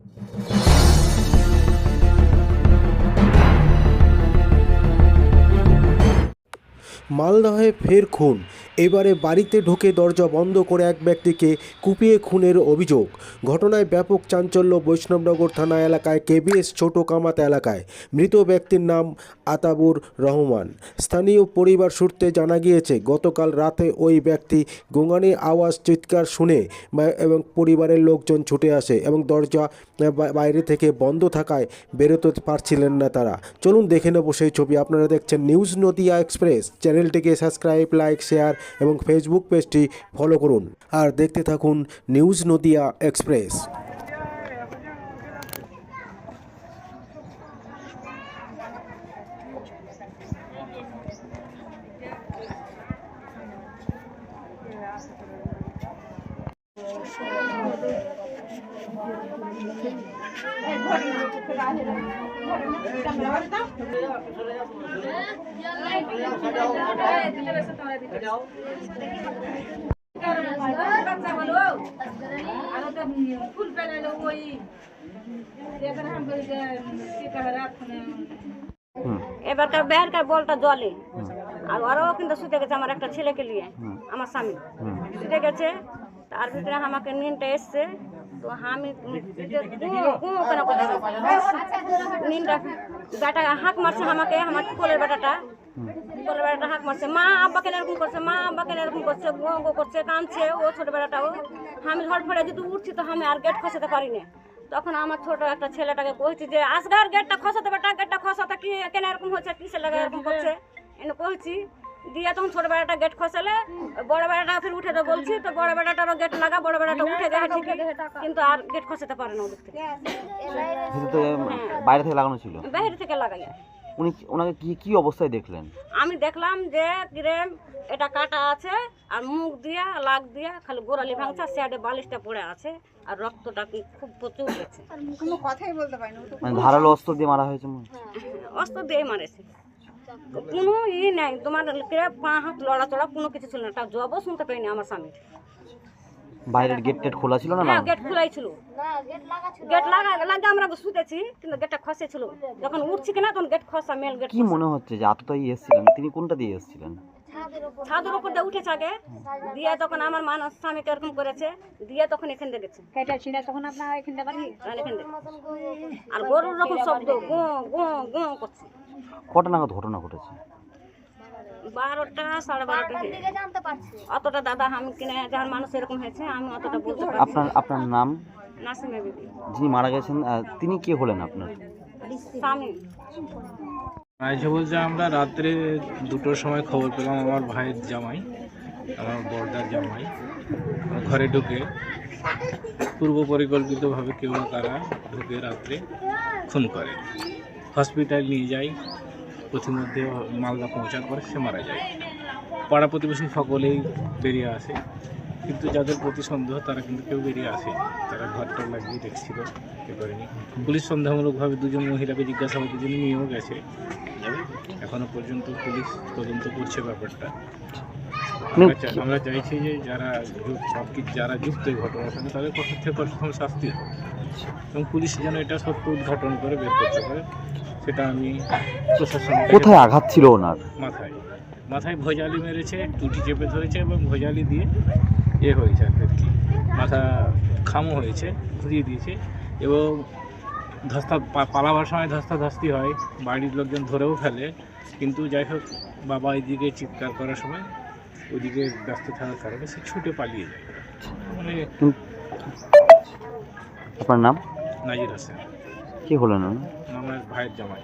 you মালদহে ফের খুন। এবারে বাড়িতে ঢুকে দরজা বন্ধ করে এক ব্যক্তিকে কুপিয়ে খুনের অভিযোগ। ঘটনায় ব্যাপক চাঞ্চল্য বৈষ্ণবনগর থানা এলাকায়, কেবিএস ছোট কামাত এলাকায়। মৃত ব্যক্তির নাম আতাবুর রহমান। স্থানীয় পরিবার সূত্রে জানা গিয়েছে, গতকাল রাতে ওই ব্যক্তি গোঙানি আওয়াজ চিৎকার শুনে এবং পরিবারের লোকজন ছুটে আসে এবং দরজা বাইরে থেকে বন্ধ থাকায় বেরোতে পারছিলেন না তারা। চলুন দেখে নেব সেই ছবি। আপনারা দেখছেন নিউজ নদিয়া এক্সপ্রেস চ্যানেলটিকে সাবস্ক্রাইব, লাইক, শেয়ার এবং ফেসবুক পেজটি ফলো করুন। আর দেখতে থাকুন নিউজ নদিয়া এক্সপ্রেস। ফুল এবার বেহারকার বলটা জলে। আর ওরাও কিন্তু শুতে গেছে আমার একটা ছেলেকে নিয়ে আমার স্বামী। শুতে গেছে তার ভিতরে আমাকে নিনটা এসছে। তো আমি কেন নিনটা বেটা হাঁক মারছে আমাকে, আমার কোলের বেটাটা কোলের বেটাটা হাঁক মারছে। মা আব্বা কেন এরকম করছে, মা আব্বা কেন এরকম করছে, গো গো করছে, কাঁদছে ও ছোট বেটাটাও আমি ঝড় ফড়ে যদি উঠছি তো আমি আর গেট খসাতে পারি না তখন আমার ছোট একটা ছেলেটাকে কইছি যে আসগার গেটটা খসাতে বেটা গেটটা খসাতে, কি কেন এরকম হচ্ছে? কিসের লাগে এরকম করছে? এনে কইছি দিয়ে তখন ছোট বেড়াটা গেট খসালে বড় বেড়াটা ফির উঠে তো বলছি তো বড় বেড়াটারও গেট লাগা বড় বেড়াটা উঠে গেছে ঠিকই কিন্তু আর গেট খসাতে পারে না ওদিক থেকে। বাইরে থেকে লাগানো ছিল। বাইরে থেকে লাগাই। উনি ওনাকে কি কি অবস্থায় দেখলেন? আমি দেখলাম যে কিরেম এটা কাটা আছে আর মুখ দিয়া লাগ দিয়া খালি গোড়ালি ভাঙছে সাইডে বালিশটা পড়ে আছে আর রক্তটা কি খুব প্রচুর গেছে। মানে ধারালো অস্ত্র দিয়ে মারা হয়েছে অস্ত্র দিয়ে মারেছে। কোনো ই নাই। তোমার পা হাত লড়াচড়া কোনো কিছু ছিল না। তার জবও শুনতে পাইনি আমার স্বামী। বাইরের গেট টেট খোলা ছিল না না হ্যাঁ গেট খোলাই ছিল। গেট লাগা লাগে আমরা শুতেছি কিন্তু গেটটা খসে ছিল। যখন উঠছি কিনা তখন গেট খসা মেল গেট কি মনে হচ্ছে যে আততাই এসেছিলেন? তিনি কোনটা দিয়ে এসেছিলেন? ছাদের উপর দিয়ে উঠেছে আগে। দিয়ে তখন আমার মানুষ স্বামীকে এরকম করেছে দিয়ে তখন এখান থেকে গেছে। কেটে ছিনা তখন আপনার এখান থেকে। আর গরুর রকম শব্দ গো গো গো করছে। কটা নাগাদ ঘটনা ঘটেছে? বারোটা সাড়ে বারোটা অতটা দাদা আমি কিনে যার মানুষ এরকম হয়েছে আমি অতটা বলতে পারছি আপনার আপনার নাম? নাসিমা বিবি। যিনি মারা গেছেন আহ, তিনি কে হলেন আপনার? স্বামী। আইসে বলছে আমরা রাত্রে দুটোর সময় খবর পেলাম আমার ভাইয়ের জামাই আমার বর্দার জামাই ঘরে ঢুকে। পূর্ব পরিকল্পিতভাবে কেউ তারা ঢুকে রাত্রে খুন করে। হসপিটাল নিয়ে যাই। পথিমধ্যে মালদা পৌঁছার পরে সে মারা যায়। পাড়া প্রতিবেশী সকলেই বেরিয়ে আসে। কিন্তু যাদের প্রতি সন্দেহ, তারা কিন্তু কেউ বেরিয়ে আসে তারা ঘরটা লাগিয়ে দেখছিল এ করেনি পুলিশ সন্দেহমূলকভাবে দুজন মহিলাকে জিজ্ঞাসাবাদের জন্য নিয়েও গেছে। এখনও পর্যন্ত পুলিশ তদন্ত করছে ব্যাপারটা। আমরা চাইছি যে যারা যু- সবকি যারা যুক্ত এই ঘটনার সঙ্গে তাদের কঠোর থেকে কঠোরতম শাস্তি হোক। এবং পুলিশ যেন এটা সত্য উদ্ঘাটন করে বের করতে পারে সেটা আমি প্রশাসন কোথায় আঘাত ছিল ওনার? মাথায়। মাথায় ভোজালি মেরেছে টুটি চেপে ধরেছে এবং ভোজালি দিয়ে এ হয়েছে আর কি। মাথা খামো হয়েছে ঘুরিয়ে দিয়েছে এবং ধস্তা পালাবার সময় ধস্তাধস্তি হয় বাড়ির লোকজন ধরেও ফেলে। কিন্তু যাই হোক বাবা এদিকে চিৎকার করার সময় ওদিকে ব্যস্ত থাকার কারণে সে ছুটে পালিয়ে যায়। মানে আপনার নাম? নাজির হোসেন। কি হলো না আমার ভাইয়ের জামাই।